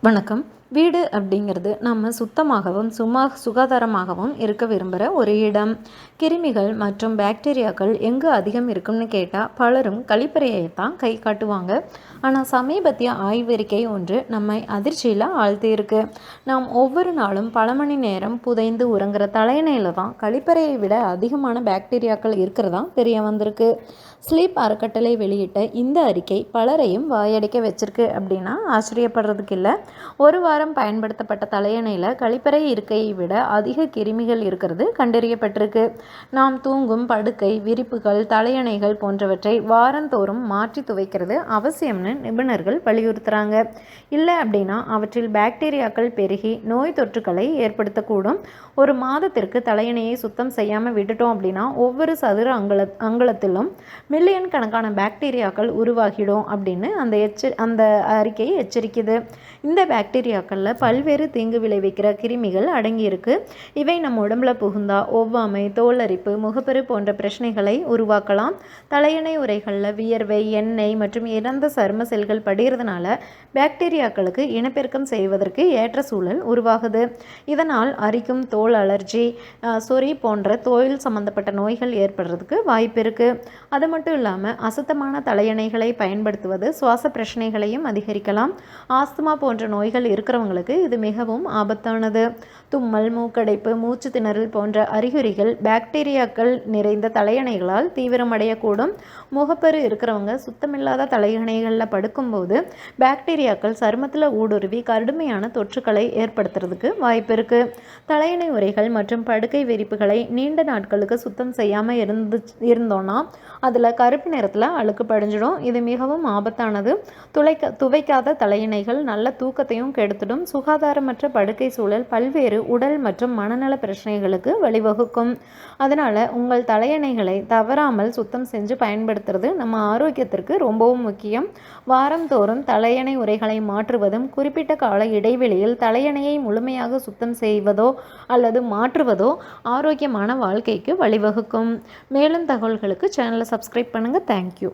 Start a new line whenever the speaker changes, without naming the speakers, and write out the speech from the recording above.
வணக்கம். வீடு அப்படிங்கிறது நம்ம சுத்தமாகவும் சும்மா சுகாதாரமாகவும் இருக்க விரும்புகிற ஒரு இடம். கிருமிகள் மற்றும் பாக்டீரியாக்கள் எங்கே அதிகம் இருக்கும்னு கேட்டால் பலரும் கழிப்பறையை தான் கை காட்டுவாங்க. ஆனால் சமீபத்திய ஆய்வறிக்கை ஒன்று நம்மை அதிர்ச்சியில் ஆழ்த்தியிருக்கு. நாம் ஒவ்வொரு நாளும் பல மணி நேரம் புதைந்து உறங்குற தலையணையில் தான் கழிப்பறையை விட அதிகமான பாக்டீரியாக்கள் இருக்கிறதா தெரிய வந்திருக்கு. ஸ்லீப் அறக்கட்டளை வெளியிட்ட இந்த அறிக்கை பலரையும் வாயடிக்க வச்சிருக்கு அப்படின்னா ஆச்சரியப்படுறதுக்கு இல்லை. ஒரு வார வாரம் பயன்படுத்தப்பட்ட தலையணையில் கழிப்பறை இருக்கையை விட அதிக கிருமிகள் இருக்கிறது கண்டறியப்பட்டிருக்கு. நாம் தூங்கும் படுக்கை விரிப்புகள் தலையணைகள் போன்றவற்றை வாரந்தோறும் மாற்றி துவைக்கிறது அவசியம்னு நிபுணர்கள் வலியுறுத்துகிறாங்க இல்லை அப்படின்னா அவற்றில் பாக்டீரியாக்கள் பெருகி நோய் தொற்றுக்களை ஏற்படுத்தக்கூடும். ஒரு மாதத்திற்கு தலையணையை சுத்தம் செய்யாமல் விட்டுட்டோம் அப்படின்னா ஒவ்வொரு சதுர அங்கல அங்கலத்திலும் மில்லியன் கணக்கான பாக்டீரியாக்கள் உருவாகிடும் அப்படின்னு அந்த எச்ச அந்த அறிக்கை எச்சரிக்குது. இந்த பாக்டீரியா பாக்டீரியாக்களில் பல்வேறு தீங்கு விளைவிக்கிற கிருமிகள் அடங்கியிருக்கு. இவை நம்ம உடம்புல புகுந்தா ஒவ்வாமை தோலரிப்பு முகப்பெரு போன்ற பிரச்சனைகளை உருவாக்கலாம். தலையணை உரைகளில் வியர்வை எண்ணெய் மற்றும் இறந்த சரும செல்கள் படிகிறதுனால பாக்டீரியாக்களுக்கு இனப்பெருக்கம் செய்வதற்கு ஏற்ற சூழல் உருவாகுது. இதனால் அரிக்கும் தோல் அலர்ஜி சொறி போன்ற தோல் சம்பந்தப்பட்ட நோய்கள் ஏற்படுறதுக்கு வாய்ப்பு இருக்குது அது மட்டும் இல்லாமல் அசுத்தமான தலையணைகளை பயன்படுத்துவது சுவாச பிரச்சனைகளையும் அதிகரிக்கலாம். ஆஸ்துமா போன்ற நோய்கள் இருக்கிற இருக்கிறவங்களுக்கு இது மிகவும் ஆபத்தானது. தும்மல் மூக்கடைப்பு மூச்சு திணறல் போன்ற அறிகுறிகள் பாக்டீரியாக்கள் நிறைந்த தலையணைகளால் தீவிரமடையக்கூடும். முகப்பரு இருக்கிறவங்க சுத்தமில்லாத தலையணைகளில் படுக்கும்போது பாக்டீரியாக்கள் சருமத்தில் ஊடுருவி கடுமையான தொற்றுக்களை ஏற்படுத்துறதுக்கு வாய்ப்பு இருக்குது தலையணை உரைகள் மற்றும் படுக்கை விரிப்புகளை நீண்ட நாட்களுக்கு சுத்தம் செய்யாமல் இருந்து இருந்தோன்னா அதில் கருப்பு நிறத்தில் அழுக்கு படிஞ்சிடும். இது மிகவும் ஆபத்தானது. துளைக்க துவைக்காத தலையணைகள் நல்ல தூக்கத்தையும் கெடுத்துடும் சுகாதாரமற்ற படுக்கை சூழல் பல்வேறு உடல் மற்றும் மனநல பிரச்சனைகளுக்கு வழிவகுக்கும். அதனால் உங்கள் தலையணைகளை தவறாமல் சுத்தம் செஞ்சு பயன்படுத்துறது நம்ம ஆரோக்கியத்திற்கு ரொம்பவும் முக்கியம். வாரந்தோறும் தலையணை உரைகளை மாற்றுவதும் குறிப்பிட்ட கால இடைவெளியில் தலையணையை முழுமையாக சுத்தம் செய்வதோ அல்லது மாற்றுவதோ ஆரோக்கியமான வாழ்க்கைக்கு வழிவகுக்கும். மேலும் தகவல்களுக்கு சேனலை சப்ஸ்கிரைப் பண்ணுங்கள் தேங்க்யூ